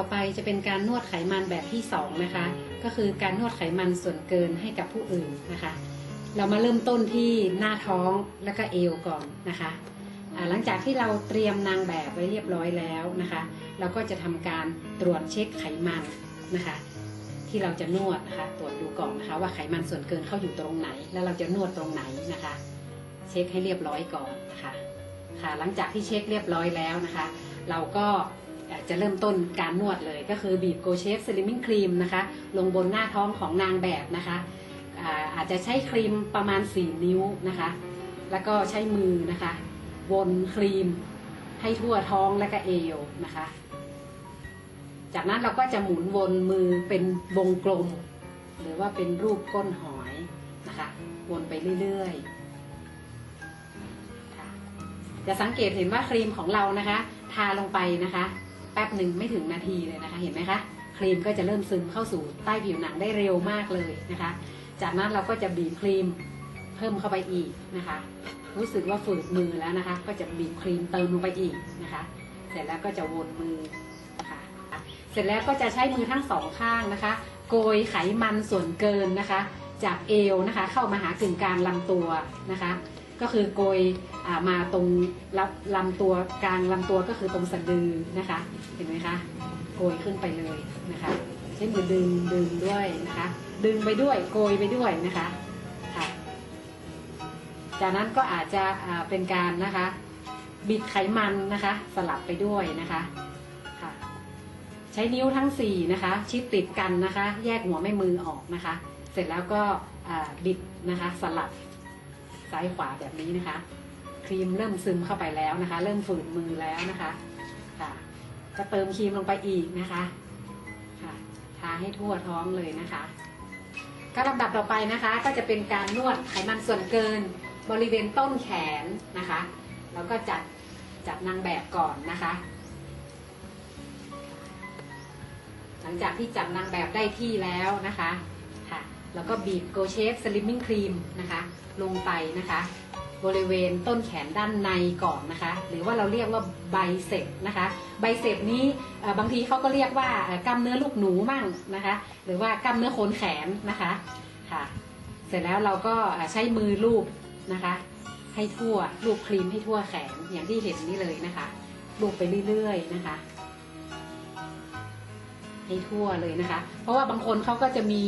อไปจะเป็นการนวดไขมันแบบที่สองนะคะ ก็คือการนวดไขมันส่วนเกินให้กับผู้อื่นนะคะ เรามาเริ่มต้นที่หน้าท้องแล้วก็เอวก่อนนะคะหลังจากที่เราเตรียมนางแบบไว้เรียบร้อยแล้วนะคะ เราก็จะทำการตรวจเช็คไขมันนะคะ ที่เราจะนวดนะคะ ตรวจดูก่อนนะคะ ว่าไขมันส่วนเกินเข้าอยู่ตรงไหน แล้วเราจะนวดตรงไหนนะคะ เช็คให้เรียบร้อยก่อนนะคะค่ะหลังจากที่เช็คเรียบร้อยแล้วนะคะ เราก็ จะเริ่มต้นการนวดเลยก็คือบีบโกเชฟสลิมมิ่งครีมนะคะ ลงบนหน้าท้องของนางแบบนะคะอาอาจจะใช้ครีมประมาณ 4 นิ้วนะคะ แล้วก็ใช้มือนะคะวนครีมให้ทั่วท้องและก็เอวนะคะ จากนั้นเราก็จะหมุนวนมือเป็นวงกลม หรือว่าเป็นรูปก้นหอยนะคะ วนไปเรื่อยๆจะสังเกตเห็นว่าครีมของเรานะคะ ทาลงไปนะคะ แป๊บหนึ่งไม่ถึงนาทีเลยนะคะ เห็นไหมคะ ครีมก็จะเริ่มซึมเข้าสู่ใต้ผิวหนังได้เร็วมากเลยนะคะ จากนั้นเราก็จะบีบครีมเพิ่มเข้าไปอีกนะคะ รู้สึกว่าฝืดมือแล้วนะคะ ก็จะบีบครีมเติมลงไปอีกนะคะ เสร็จแล้วก็จะวนมือนะคะเสร็จแล้วก็จะใช้มือทั้งสองข้างนะคะ โกยไขมันส่วนเกินนะคะ จากเอวนะคะ เข้ามาหากึ่งกลางลำตัวนะคะ ก็คือโกยมาตรงลำลำตัวกลางลำตัวก็คือตรงสะดือนะคะ เห็นไหมคะโกยขึ้นไปเลยนะคะใช้มือดึงดึงด้วยนะคะ ดึงไปด้วยโกยไปด้วยนะคะค่ะจากนั้นก็อาจจะเป็นการนะคะ บิดไขมันนะคะ สลับไปด้วยนะคะค่ะใช้นิ้วทั้ง4นะคะ ชิดติดกันนะคะ แยกหัวแม่มือออกนะคะ เสร็จแล้วก็บิดนะคะสลับ ซ้ายขวาแบบนี้นะคะ ครีมเริ่มซึมเข้าไปแล้วนะคะ เริ่มฝืนมือแล้วนะคะค่ะก็เติมครีมลงไปอีกนะคะค่ะทาให้ทั่วท้องเลยนะคะก็ลำดับต่อไปนะคะก็จะเป็นการนวดไขมันส่วนเกินบริเวณต้นแขนนะคะแล้วก็จัดจัดนางแบบก่อนนะคะ หลังจากที่จับนางแบบได้ที่แล้วนะคะ แล้วก็บีบโกเชฟสลิมมิ่งครีมนะคะลงไปนะคะ บริเวณต้นแขนด้านในก่อนนะคะ หรือว่าเราเรียกว่าไบเซปนะคะไบเซปนี้บางทีเขาก็เรียกว่ากล้ามเนื้อลูกหนูมั่งนะคะ หรือว่ากล้ามเนื้อโคนแขนนะคะค่ะ เสร็จแล้วเราก็ใช้มือลูบนะคะ ให้ทั่วลูบครีมให้ทั่วแขนอย่างที่เห็นนี่เลยนะคะลูบไปเรื่อยๆนะคะ ให้ทั่วเลยนะคะ เพราะว่าบางคนเขาก็จะมี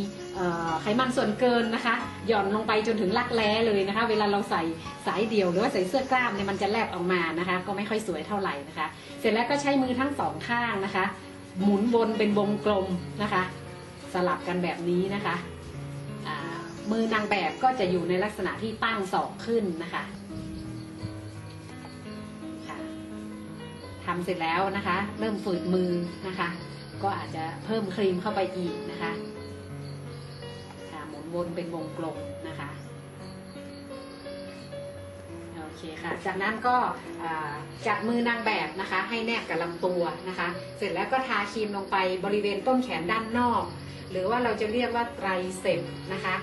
ไขมันส่วนเกินนะคะ หย่อนลงไปจนถึงรักแร้เลยนะคะ เวลาเราใส่สายเดี่ยวหรือว่าใส่เสื้อกล้ามเนี่ยมันจะแลบออกมานะคะ ก็ไม่ค่อยสวยเท่าไหร่นะคะ เสร็จแล้วก็ใช้มือทั้งสองข้างนะคะ หมุนวนเป็นวงกลมนะคะ สลับกันแบบนี้นะคะมือนางแบบก็จะอยู่ในลักษณะที่ตั้งศอกขึ้นนะคะค่ะทำเสร็จแล้วนะคะ เริ่มฝืดมือนะคะ ก็อาจจะเพิ่มครีมเข้าไปอีกนะคะค่ะหมุนวนเป็นวงกลมนะคะโอเคค่ะ จากนั้นก็จัดมือนางแบบนะคะ ให้แนบกับลำตัวนะคะ เสร็จแล้วก็ทาครีมลงไปบริเวณต้นแขนด้านนอก หรือว่าเราจะเรียกว่าไตรเสพนะคะ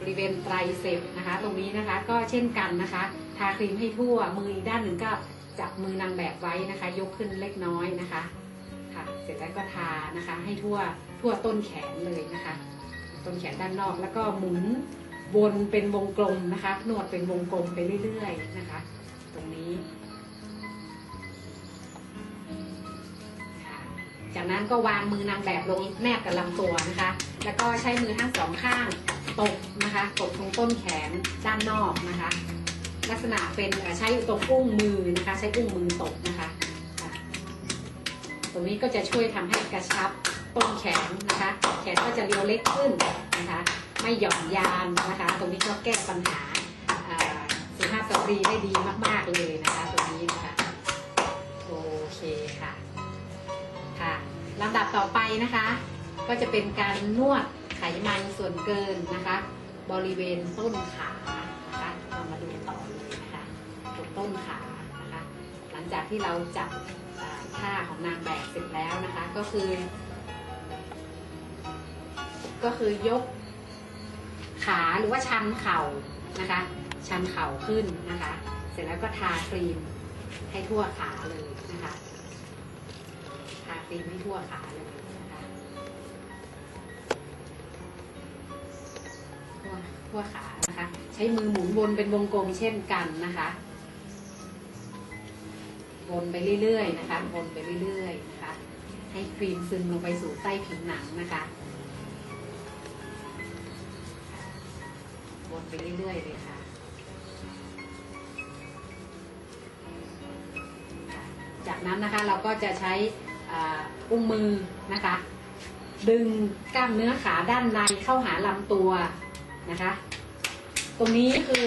บริเวณไตรเสพนะคะ ตรงนี้นะคะก็เช่นกันนะคะ ทาครีมให้ทั่วมืออีกด้านหนึ่งก็จับมือนางแบบไว้นะคะ ยกขึ้นเล็กน้อยนะคะ ค่ะ เสร็จแล้วก็ทานะคะให้ทั่วทั่วต้นแขนเลยนะคะ ต้นแขนด้านนอกแล้วก็หมุนวนเป็นวงกลมนะคะนวดเป็นวงกลมไปเรื่อยๆนะคะ ตรงนี้ จากนั้นก็วางมือนางแบบลงแนบกับลำตัวนะคะ แล้วก็ใช้มือทั้งสองข้างตบนะคะตบตรงต้นแขนด้านนอกนะคะ ลักษณะเป็นใช้ตรงอุ้งมือนะคะ ใช้อุ้งมือตบนะคะ ตรงนี้ก็จะช่วยทำให้กระชับต้นแขนนะคะ แขนก็จะเรียวเล็กขึ้นนะคะ ไม่หย่อนยานนะคะ ตรงนี้ก็แก้ปัญหาสุภาพสตรีได้ดีมาก ๆ เลยนะคะตรงนี้นะคะโอเคค่ะค่ะลำดับต่อไปนะคะ ก็จะเป็นการนวดไขมันส่วนเกินนะคะ บริเวณต้นขานะคะเรามาดูต่อเลยนะคะตรงต้นขา ลังจากที่เราจับท่าของนางแบบเสร็จแล้วนะคะ ก็คือ ก็คือยกขาหรือว่าชันเข่านะคะ ชันเข่าขึ้นนะคะ เสร็จแล้วก็ทาครีมให้ทั่วขาเลยนะคะคาครีมให้ทั่วขาเลยนะคะทั่วทั่วขานะคะ ใช้มือหมุนวนเป็นวงกลมเช่นกันนะคะ วนไปเรื่อยๆนะคะ วนไปเรื่อยๆนะคะ ให้ครีมซึมลงไปสู่ใต้ผิวหนังนะคะ วนไปเรื่อยๆเลยค่ะ จากนั้นนะคะเราก็จะใช้อุ้งมือนะคะ ดึงกล้ามเนื้อขาด้านในเข้าหาลำตัวนะคะ ตรงนี้คือ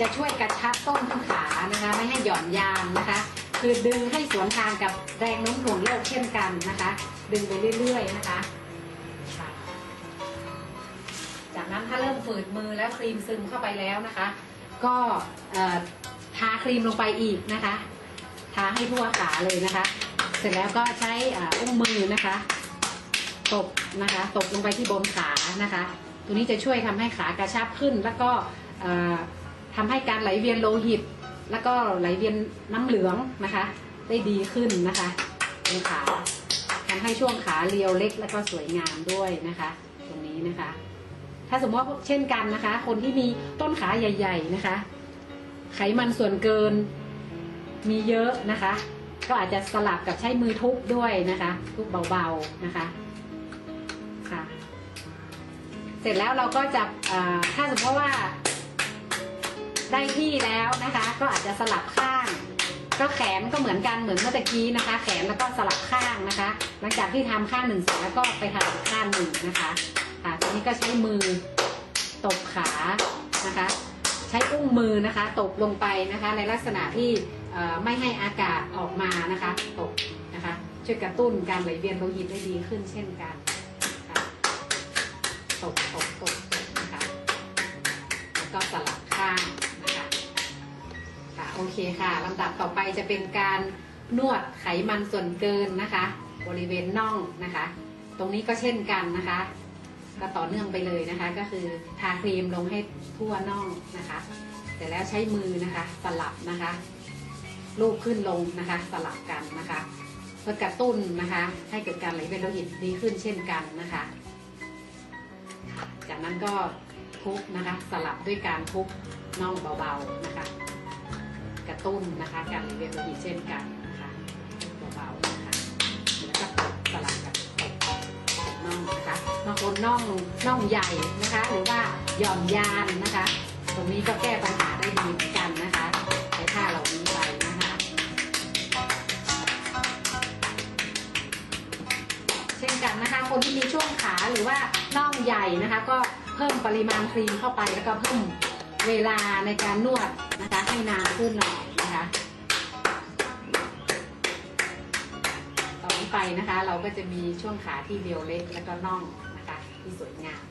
จะช่วยกระชับต้นขานะคะไม่ให้หย่อนยานนะคะ คือดึงให้สวนทางกับแรงโน้มถ่วงโลกเช่นกันนะคะ ดึงไปเรื่อยๆนะคะ จากนั้นถ้าเริ่มฝืดมือแล้วครีมซึมเข้าไปแล้วนะคะ ก็ทาครีมลงไปอีกนะคะ ทาให้ทั่วขาเลยนะคะ เสร็จแล้วก็ใช้อุ้งมือนะคะตบนะคะตบลงไปที่บนขานะคะ ตัวนี้จะช่วยทำให้ขากระชับขึ้นแล้วก็ ทำให้การไหลเวียนโลหิต แล้วก็ไหลเวียนน้ำเหลืองนะคะ ได้ดีขึ้นนะคะตรงขาทำให้ช่วงขาเรียวเล็กแล้วก็สวยงามด้วยนะคะ ตรงนี้นะคะ ถ้าสมมติว่าเช่นกันนะคะ คนที่มีต้นขาใหญ่ ๆนะคะ ไขมันส่วนเกินมีเยอะนะคะ ก็อาจจะสลับกับใช้มือทุบด้วยนะคะ ทุบเบาๆนะคะค่ะ เสร็จแล้วเราก็จะถ้าสมมติว่า ได้ที่แล้วนะคะ ก็อาจจะสลับข้าง ก็แขนก็เหมือนกันเหมือนเมื่อตะกี้นะคะ แขนแล้วก็สลับข้างนะคะ หลังจากที่ทำข้างหนึ่งเสร็จแล้วก็ไปทำข้างหนึ่งนะคะค่ะทีนี้ก็ใช้มือตบขานะคะ ใช้อุ้งมือนะคะ ตบลงไปนะคะ ในลักษณะที่ไม่ให้อากาศออกมานะคะตบนะคะช่วยกระตุ้นการไหลเวียนโลหิตได้ดีขึ้นเช่นกันค่ะตบตบตบนะคะแล้วก็สลับข้าง โอเคค่ะลำดับต่อไปจะเป็นการนวดไขมันส่วนเกินนะคะ บริเวณน่องนะคะ ตรงนี้ก็เช่นกันนะคะ ก็ต่อเนื่องไปเลยนะคะ ก็คือทาครีมลงให้ทั่วน่องนะคะเสร็จแล้วใช้มือนะคะสลับนะคะลูบขึ้นลงนะคะ สลับกันนะคะเพื่อกระตุ้นนะคะ ให้เกิดการไหลเวียนโลหิตดีขึ้นเช่นกันนะคะ จากนั้นก็ทุบนะคะ สลับด้วยการทุบน่องเบาๆนะคะ กระตุ้นนะคะการไหลเวียนโลหิตเช่นกันนะคะเบาๆนะคะแล้วก็สลับกับตบน่องนะคะบางคนน่องน่องใหญ่นะคะ หรือว่าหย่อนยานนะคะ ตรงนี้ก็แก้ปัญหาได้ดีเหมือนกันนะคะใช้ท่าเหล่านี้ไปนะคะเช่นกันนะคะ คนที่มีช่วงขาหรือว่าน่องใหญ่นะคะ ก็เพิ่มปริมาณครีมเข้าไปแล้วก็เพิ่มเวลาในการนวด นะคะ ให้นานขึ้นหน่อยนะคะต่อไปนะคะ เราก็จะมีช่วงขาที่เรียวเล็กแล้วก็น่องนะคะ ที่สวยงาม